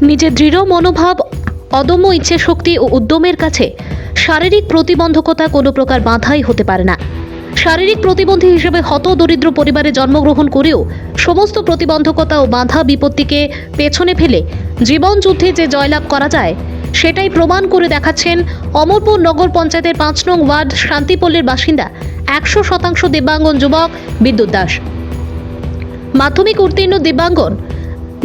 নিজের দৃঢ় মনোভাব, অদম্য ইচ্ছে শক্তি ও উদ্যমের কাছে শারীরিক প্রতিবন্ধকতা কোনো প্রকার বাধাই হতে পারে না। শারীরিক প্রতিবন্ধী হিসেবে হত দরিদ্র পরিবারে জন্মগ্রহণ করেও সমস্ত প্রতিবন্ধকতা ও বাধা বিপত্তিকে পেছনে ফেলে জীবন যুদ্ধে যে জয়লাভ করা যায়, সেটাই প্রমাণ করে দেখাচ্ছেন অমরপুর নগর পঞ্চায়েতের পাঁচ নং ওয়ার্ড শান্তিপল্লীর বাসিন্দা একশো শতাংশ দিব্যাঙ্গন যুবক বিদ্যুৎ দাস। মাধ্যমিক উত্তীর্ণ দিব্যাঙ্গন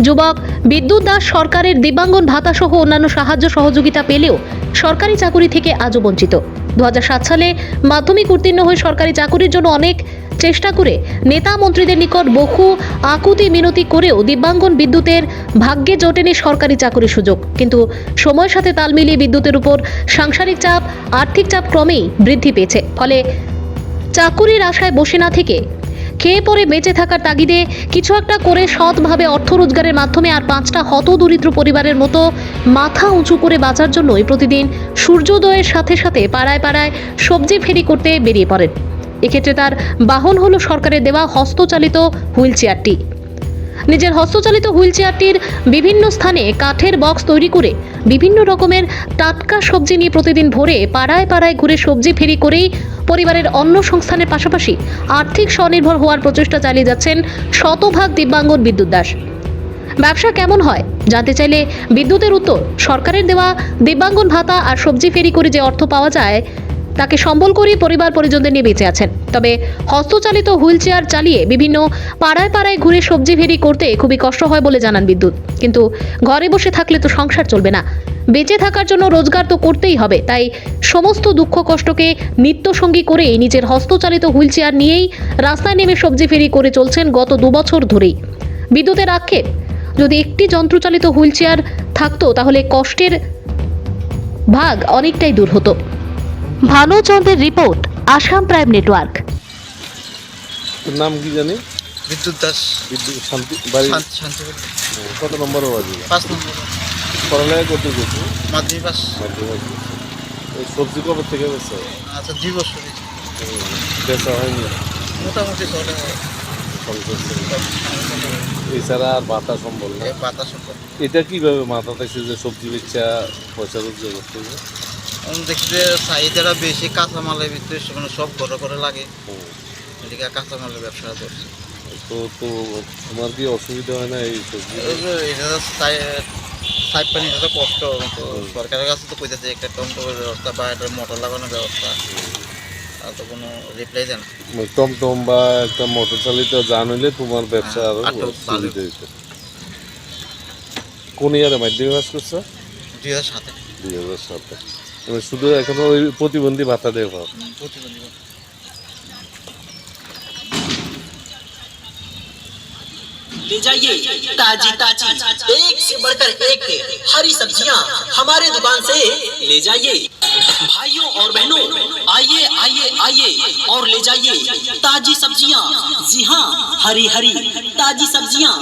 যুবক, বিদ্যুৎ দাস সরকারের দিব্যাঙ্গন ভাতা সহ অন্যান্য সাহায্য সহযোগিতা পেলেও সরকারি চাকুরি থেকে আজও বঞ্চিত। দুহাজার সাত সালে মাধ্যমিক উত্তীর্ণ হয়ে সরকারি চাকুরির জন্য অনেক চেষ্টা করে নেতা মন্ত্রীদের নিকট বহু আকুতি মিনতি করেও দিব্যাঙ্গন বিদ্যুতের ভাগ্যে জোটেনি সরকারি চাকুরির সুযোগ। কিন্তু সময়ের সাথে তাল মিলিয়ে বিদ্যুতের উপর সাংসারিক চাপ, আর্থিক চাপ ক্রমেই বৃদ্ধি পেয়েছে। ফলে চাকুরির আশায় বসে না থেকে খেয়ে পরে বেঁচে থাকার তাগিদে কিছু একটা করে সৎভাবে অর্থ রোজগারের মাধ্যমে আর পাঁচটা হত দরিদ্র পরিবারের মতো মাথা উঁচু করে বাঁচার জন্যই প্রতিদিন সূর্যোদয়ের সাথে সাথে পাড়ায় পাড়ায় সবজি ফেরি করতে বেরিয়ে পড়েন। এক্ষেত্রে তার বাহন হলো সরকারের দেওয়া হস্তচালিত হুইল চেয়ারটি নিজের হস্তচালিত হুইল চেয়ারটির বিভিন্ন স্থানে কাঠের বক্স তৈরি করে বিভিন্ন রকমের টাটকা সবজি নিয়ে প্রতিদিন ভোরে পাড়ায় পাড়ায় ঘুরে সবজি ফেরি করেই পরিবারের অন্য সংস্থানের পাশাপাশি আর্থিক স্বনির্ভর হওয়ার প্রচেষ্টা চালিয়ে যাচ্ছেন শতভাগ দিব্যাঙ্গন বিদ্যুৎ দাস। ব্যবসা কেমন হয়? জানতে চাইলে বিদ্যুতের উত্তর, সরকারের দেওয়া দিব্যাঙ্গন ভাতা আর সবজি ফেরি করে যে অর্থ পাওয়া যায় তাকে সম্বল করেই পরিবার পরিজনদের নিয়ে বেঁচে আছেন। তবে হস্তচালিত হুইল চেয়ার চালিয়ে বিভিন্ন পাড়ায় পাড়ায় ঘুরে সবজি ফেরি করতে খুবই কষ্ট হয় বলে জানান বিদ্যুৎ। কিন্তু ঘরে বসে থাকলে তো সংসার চলবে না। বেঁচে থাকার জন্য রোজগার তো করতেই হবে। তাই সমস্ত দুঃখ কষ্টকে নিত্যসঙ্গী করেই নিজের হস্তচালিত হুইল চেয়ার নিয়েই রাস্তায় নেমে সবজি ফেরি করে চলছেন গত দুবছর ধরেই। বিদ্যুতের আক্ষেপ, যদি একটি যন্ত্রচালিত হুইল চেয়ার থাকতো তাহলে কষ্টের ভাগ অনেকটাই দূর হতো। ভানুচন্দ্রের রিপোর্ট আসাম প্রাইম নেটওয়ার্ক। তোর নাম কি জানি? বিদ্যুৎ দাস। বিদ্যুৎ শান্তি বাড়ি? শান্তি কত নম্বর বাড়ি পাঁচ নম্বর পড়ালেখা করতে গেছি? মাধ্যমিক পাস। মাধ্যমিক এই সবজি কবে থেকে আচ্ছা দুই বছর। বেচা হয়নি? মোটামুটি চলে এছাড়া আর মাথা সম্বল না। পাতা সম্পর্ক এটা কীভাবে মাথা থাকছে যে সবজি বেচা পয়সা রোজগার করতে যে চাহিদাটা বেশি কাঁচামালের ভিতরে সেখানে সব ঘরে ঘরে লাগে। এদিকে কাঁচামালের ব্যবসা করছে। তো তো তোমার কি অসুবিধা হয় না এই সবজি? যে এটা সাইড পানি এটা তো কষ্ট। তো সরকারের কাছে তো কইতেছে একটা টমটমের ব্যবস্থা বা একটা মোটর লাগানোর ব্যবস্থা। আর তো কোনো রিপ্লাই দেন টমটম বা একটা মোটর চালিত যান হইলে তোমার ব্যবসা আরও আরও সুবিধা হইতো। কোন ইয়ারে মাধ্যমিক পাস করছ? দুই হাজার সাতে। দুই হাজার সাতে। মানে শুধু এখনো ওই প্রতিবন্ধী ভাতা দিয়ে পাও প্রতিবন্ধী ले जाइए ताजी ताजी एक से बढ़कर एक हरी सब्जियां हमारे दुकान से ले जाइए भाइयों और बहनों आइए आइए आइए और ले जाइए ताजी सब्जियां जी हाँ हरी हरी ताजी सब्जियां